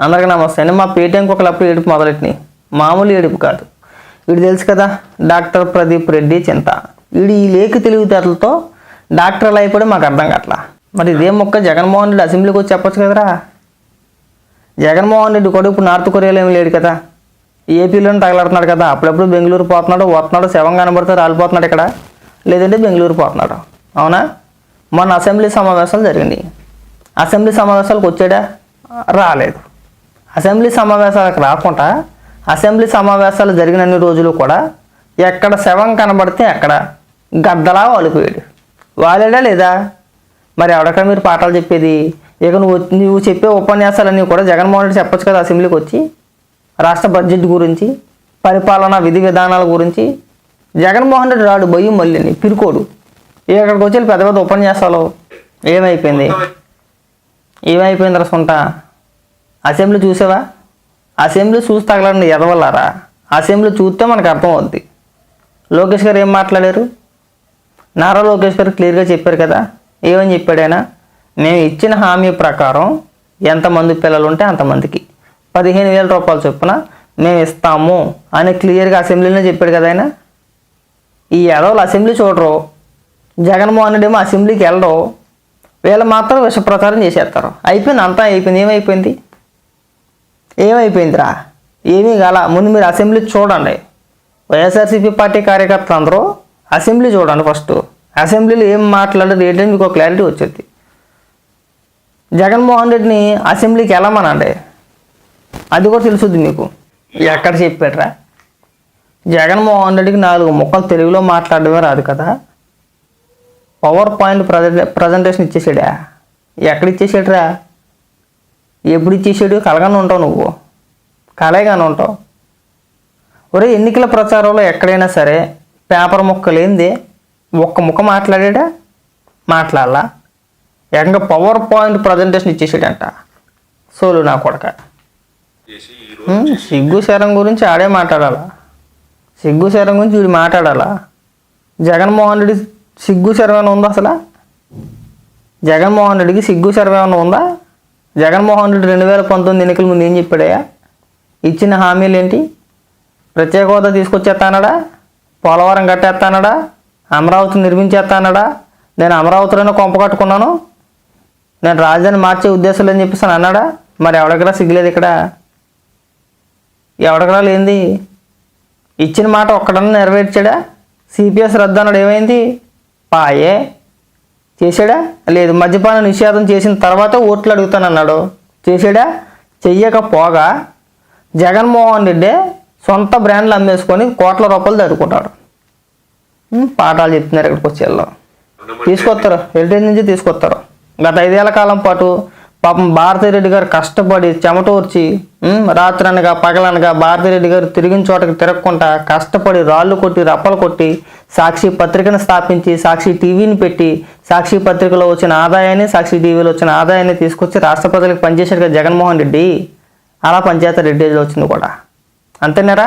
అందరికీ నమస్తే. అండి మా పేటీఎంకి ఒకప్పుడు ఏడుపు మొదలెట్టినాయి మామూలు ఏడుపు కాదు. వీడు తెలుసు కదా డాక్టర్ ప్రదీప్ రెడ్డి చింత. వీడు ఈ లేఖ తెలివితేటలతో డాక్టర్లు కూడా మాకు అర్థం కావట్లా మరి ఇదే మొక్క జగన్మోహన్ రెడ్డి అసెంబ్లీకి వచ్చి చెప్పొచ్చు కదరా? జగన్మోహన్ రెడ్డి కూడా ఇప్పుడు నార్త్ కొరియాలో ఏమి లేడు కదా? ఏపీలోనే తగలాడుతున్నాడు కదా. అప్పుడప్పుడు బెంగళూరు పోతున్నాడు వస్తున్నాడు శవం కనబడితే రాలిపోతున్నాడు ఇక్కడ. లేదంటే బెంగళూరు పోతున్నాడు. అవునా? మొన్న అసెంబ్లీ సమావేశాలు జరిగినాయి. అసెంబ్లీ సమావేశాలకు వచ్చాడా? రాలేదు. అసెంబ్లీ సమావేశాలకు రాకుండా అసెంబ్లీ సమావేశాలు జరిగినన్ని రోజులు కూడా ఎక్కడ శవం కనబడితే అక్కడ గద్దలా వాలిపోయాడు. వాలేడా లేదా? మరి ఎవడక్కడ మీరు పాఠాలు చెప్పేది? ఇక నువ్వు నువ్వు చెప్పే ఉపన్యాసాలన్నీ కూడా జగన్మోహన్ రెడ్డి చెప్పొచ్చు కదా అసెంబ్లీకి వచ్చి? రాష్ట్ర బడ్జెట్ గురించి పరిపాలన విధి విధానాల గురించి? జగన్మోహన్ రెడ్డి రాడు బొయ్యి మళ్ళీ పిరుకోడు. ఇక్కడికి వచ్చి పెద్ద పెద్ద ఉపన్యాసాలు ఏమైపోయింది? ఏమైపోయింది రసంట అసెంబ్లీ చూసావా? అసెంబ్లీ చూసి తగలండి ఎదవల్లారా? అసెంబ్లీ చూస్తే మనకు అర్థం అవుద్ది లోకేష్ గారు ఏం మాట్లాడారు? నారా లోకేష్ గారు క్లియర్గా చెప్పారు కదా? ఏమని చెప్పాడైనా మేము ఇచ్చిన హామీ ప్రకారం ఎంతమంది పిల్లలు ఉంటే అంతమందికి. పదిహేను వేల రూపాయలు చొప్పున మేము ఇస్తాము అని క్లియర్గా అసెంబ్లీలో చెప్పాడు కదా ఆయన? ఈ ఎదవలు అసెంబ్లీ చూడరు. జగన్మోహన్ రెడ్డి ఏమో అసెంబ్లీకి వెళ్ళరు. వీళ్ళు మాత్రం విషప్రచారం చేసేస్తారు. అయిపోయింది అంతా అయిపోయింది. ఏమైపోయింది? ఏమైపోయిందిరా? ఏమీ కాల. ముందు మీరు అసెంబ్లీ చూడండి. వైఎస్ఆర్సీపీ పార్టీ కార్యకర్తలు అందరూ అసెంబ్లీ చూడండి ఫస్ట్. అసెంబ్లీలో ఏం మాట్లాడారు ఏంటంటే మీకు ఒక క్లారిటీ వచ్చేది. జగన్మోహన్ రెడ్డిని అసెంబ్లీకి వెళ్ళమనండి. అది కూడా తెలుసుద్ది మీకు. ఎక్కడ చెప్పాడరా? జగన్మోహన్ రెడ్డికి నాలుగు ముక్కలు తెలుగులో మాట్లాడడమే రాదు కదా. పవర్ పాయింట్ ప్రజెంటేషన్ ఇచ్చేసాడా? ఎక్కడ ఇచ్చేసాడరా? ఎప్పుడు ఇచ్చేసాడు కలగానే ఉంటావు నువ్వు. కలగానే ఉంటావు. ఒరే ఎన్నికల ప్రచారంలో ఎక్కడైనా సరే పేపర్ ముక్క లేనిదే ఒక్క ముక్క మాట్లాడాడా? మాట్లాడాలా. ఏకంగా పవర్ పాయింట్ ప్రజెంటేషన్ ఇచ్చేసాడంట. సోలు నా కొడక. సిగ్గు శరం గురించి ఆడే మాట్లాడాలా? సిగ్గు శరం గురించి వీడు మాట్లాడాలా? జగన్మోహన్ రెడ్డి సిగ్గు శరం ఏమైనా ఉందా అసలు? జగన్మోహన్ రెడ్డికి సిగ్గు శరం ఏమైనా ఉందా? జగన్మోహన్ రెడ్డి రెండు వేల పంతొమ్మిది ఎన్నికల ముందు ఏం చెప్పాడయ్యా? ఇచ్చిన హామీలు ఏంటి? ప్రత్యేక హోదా తీసుకొచ్చేస్తానడా? పోలవరం కట్టేస్తానడా? అమరావతి నిర్మించేస్తానడా? నేను అమరావతిలోనే కొంప కట్టుకున్నాను. నేను రాజధాని మార్చే ఉద్దేశం లేని చెప్పేసి అన్నాడా? మరి ఎవడకరా సిగ్గులేదు ఇక్కడ? ఎవడకరా లేనిది? ఇచ్చిన మాట ఒక్కడన్నా నెరవేర్చాడా? సిపిఎస్ రద్దు అన్నాడు. ఏమైంది? పాయే. చేశాడా? లేదు మద్యపాన నిషేధం చేసిన తర్వాత ఓట్లు అడుగుతానన్నాడు. చేశాడా? చెయ్యకపోగా జగన్మోహన్ రెడ్డి సొంత బ్రాండ్లు అమ్మేసుకొని కోట్ల రూపాయలు చదువుకుంటాడు ఉం, పాఠాలు చెప్తున్నారు ఇక్కడికి వచ్చి వీళ్ళు. తీసుకొస్తారు. హెరిటేజ్ నుంచి తీసుకొస్తారు. గత ఐదేళ్ళ కాలం పాటు పాపం భారతిరెడ్డి గారు కష్టపడి చెమటోర్చి రాత్రి రాత్రనగా పగలనగా భారతిరెడ్డి గారు తిరిగిన చోటకి తిరగకుండా కష్టపడి రాళ్ళు కొట్టి రప్పలు కొట్టి సాక్షి పత్రికను స్థాపించి సాక్షి టీవీని పెట్టి సాక్షి పత్రికలో వచ్చిన ఆదాయాన్ని సాక్షి టీవీలో వచ్చిన ఆదాయాన్ని తీసుకొచ్చి రాష్ట్ర ప్రజలకు పనిచేశాడు కదా జగన్మోహన్ రెడ్డి. అలా పంచాయతీ రెడ్డిలో వచ్చింది కూడా. అంతేనారా?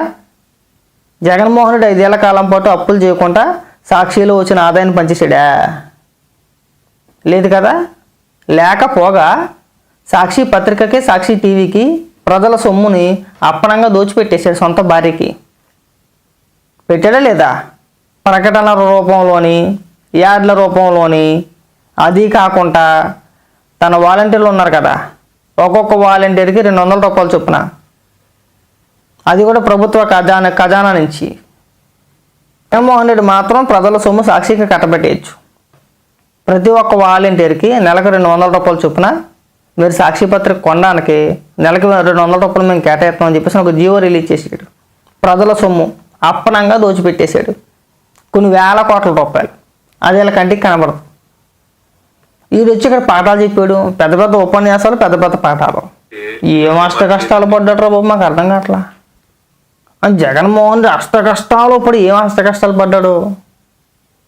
జగన్మోహన్ రెడ్డి ఐదేళ్ళ కాలం పాటు అప్పులు చేయకుండా సాక్షిలో వచ్చిన ఆదాయాన్ని పంచేసాడా లేదు కదా? లేకపోగా సాక్షి పత్రికకి సాక్షి టీవీకి ప్రజల సొమ్ముని అప్పనంగా దోచిపెట్టేశాడు సొంత భార్యకి. పెట్టాడా లేదా? ప్రకటనల రూపంలోని యాడ్ల రూపంలోని అది కాకుండా తన వాలంటీర్లు ఉన్నారు కదా. ఒక్కొక్క వాలంటీర్కి రెండు వందల రూపాయలు చొప్పున. అది కూడా ప్రభుత్వ ఖజానా ఖజానా నుంచి. జగన్మోహన్ రెడ్డి మాత్రం ప్రజల సొమ్ము సాక్షికి కట్టబెట్టేయచ్చు. ప్రతి ఒక్క వాలంటీర్కి నెలకు రెండు వందల రూపాయలు చొప్పున మీరు సాక్షి పత్రిక కొనడానికి నెలకు రెండు వందల రూపాయలు మేము కేటాయిస్తామని చెప్పేసి ఒక జియో రిలీజ్ చేసాడు. ప్రజల సొమ్ము అప్పనంగా దోచిపెట్టేశాడు. కొన్ని వేల కోట్ల రూపాయలు. అది ఇలా కంటికి కనబడదు. ఈడు వచ్చి ఇక్కడ పాఠాలు చెప్పాడు. పెద్ద పెద్ద ఉపన్యాసాలు పెద్ద పెద్ద పాఠాలు. ఏం అష్ట కష్టాలు పడ్డాడు బాబు మాకు అర్థం కావట్లా? ఆ జగన్మోహన్ రెడ్డి అష్ట కష్టాలు ఇప్పుడు ఏం అష్ట కష్టాలు పడ్డాడు?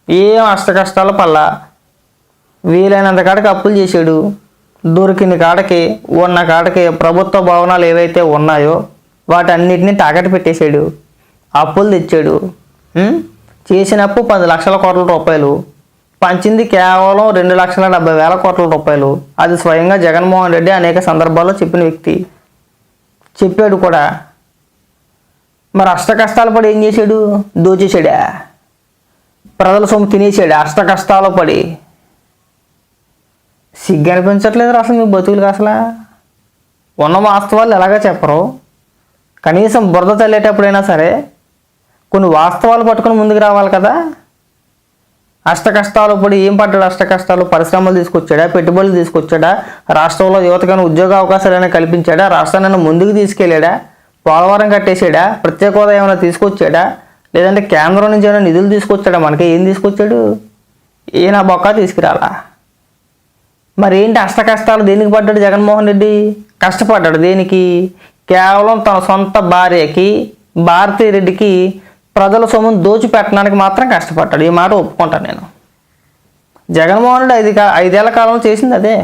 ఏం అష్ట కష్టాలు పల్లా వీలైనంత కాడికి అప్పులు చేశాడు. దొరికిన కాడకి ఉన్న కాడకి ప్రభుత్వ భవనాలు ఏవైతే ఉన్నాయో వాటన్నిటిని తాకట్టు పెట్టేశాడు. అప్పులు తెచ్చాడు. ఉం? చేసిన అప్పు పది లక్షల కోట్ల రూపాయలు. పంచింది కేవలం రెండు లక్షల డెబ్బై వేల కోట్ల రూపాయలు. అది స్వయంగా జగన్మోహన్ రెడ్డి అనేక సందర్భాల్లో చెప్పిన వ్యక్తి. చెప్పాడు కూడా. మరి అష్ట కష్టాలు పడి ఏం చేశాడు? దోచేశాడా? ప్రజల సొమ్ము తినేసాడు అష్ట కష్టాలు పడి సిగ్గు అనిపించట్లేదు అసలు మీ బతుకులకి అసలు. ఉన్న వాస్తవాలు ఎలాగ చెప్పరు. కనీసం బురద చల్లేటప్పుడైనా సరే కొన్ని వాస్తవాలు పట్టుకుని ముందుకు రావాలి కదా. అష్ట కష్టాలు పడి ఏం పడ్డాడు అష్ట కష్టాలు? పరిశ్రమలు తీసుకొచ్చాడా? పెట్టుబడులు తీసుకొచ్చాడా? రాష్ట్రంలో యువతకైనా ఉద్యోగ అవకాశాలైనా కల్పించాడా? రాష్ట్రాన్ని ముందుకు తీసుకెళ్ళాడా? పోలవరం కట్టేసాడా? ప్రత్యేక హోదా ఏమైనా తీసుకొచ్చాడా? లేదంటే కేంద్రం నుంచి ఏమైనా నిధులు తీసుకొచ్చాడా? మనకి ఏం తీసుకొచ్చాడు? ఈయన బొక్క తీసుకురాలా? మరి ఏంటి అష్ట కష్టాలు దేనికి పడ్డాడు జగన్మోహన్ రెడ్డి? కష్టపడ్డాడు దేనికి? కేవలం తన సొంత భార్యకి భారతీ రెడ్డికి ప్రజల సొమ్మును దోచిపెట్టడానికి మాత్రం కష్టపడ్డాడు. ఈ మాట ఒప్పుకుంటాను నేను. జగన్మోహన్ రెడ్డి ఐదు ఐదేళ్ళ కాలంలో చేసింది అదే.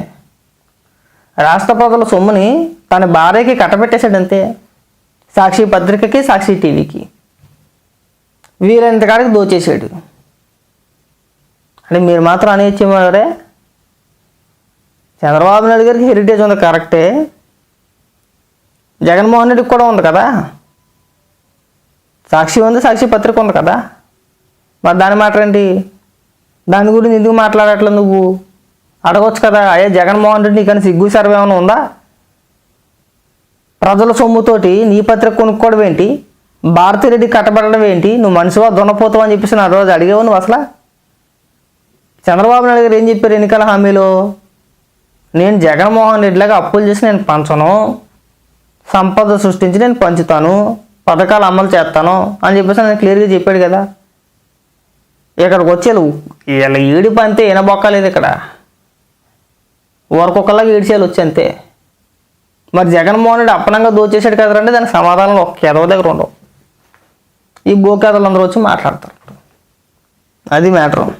రాష్ట్ర ప్రజల సొమ్ముని తన భార్యకి కట్టబెట్టేశాడు అంతే. సాక్షి పత్రికకి సాక్షి టీవీకి. వీలైనంత కాడికి దోచేసాడు అంటే మీరు మాత్రం అనేచ్చేమారే చంద్రబాబు నాయుడు గారికి హెరిటేజ్ ఉంది కరెక్టే జగన్మోహన్ రెడ్డికి కూడా ఉంది కదా. సాక్షి ఉంది సాక్షి పత్రిక ఉంది కదా. మరి దాని మాట ఏంటి? దాని గురించి ఎందుకు మాట్లాడట్లేదు నువ్వు? అడగొచ్చు కదా. అయ్యా జగన్మోహన్ రెడ్డి నీకని సిగ్గు సర్వే ఏమైనా ఉందా? ప్రజల సొమ్ముతోటి నీ పత్రిక కొనుక్కోవడం ఏంటి? భారతిరెడ్డి కట్టబడడం ఏంటి? నువ్వు మనిషివా దున్నపోతావు అని చెప్పేసి నా రోజు అడిగేవు నువ్వు అసలు? చంద్రబాబు నాయుడు గారు ఏం చెప్పారు ఎన్నికల హామీలో? నేను జగన్మోహన్ రెడ్డిలాగా అప్పులు చేసి నేను పంచను సంపద సృష్టించి నేను పంచుతాను పథకాలు అమలు చేస్తాను అని చెప్పేసి నేను క్లియర్గా చెప్పాడు కదా. ఇక్కడికి వచ్చేది వీళ్ళ ఈడిపి అంతే ఈనబొక్కలేదు ఇక్కడ. వరకొకలాగా ఏడిచేయాలి వచ్చి అంతే. మరి జగన్మోహన్ రెడ్డి అప్పనంగా దోచేసాడు కదరంటే దానికి సమాధానం ఒక ఎదవ దగ్గర ఉండవు. ఈ భూకేతలు అందరూ వచ్చి మాట్లాడతారు. అది మ్యాటర్.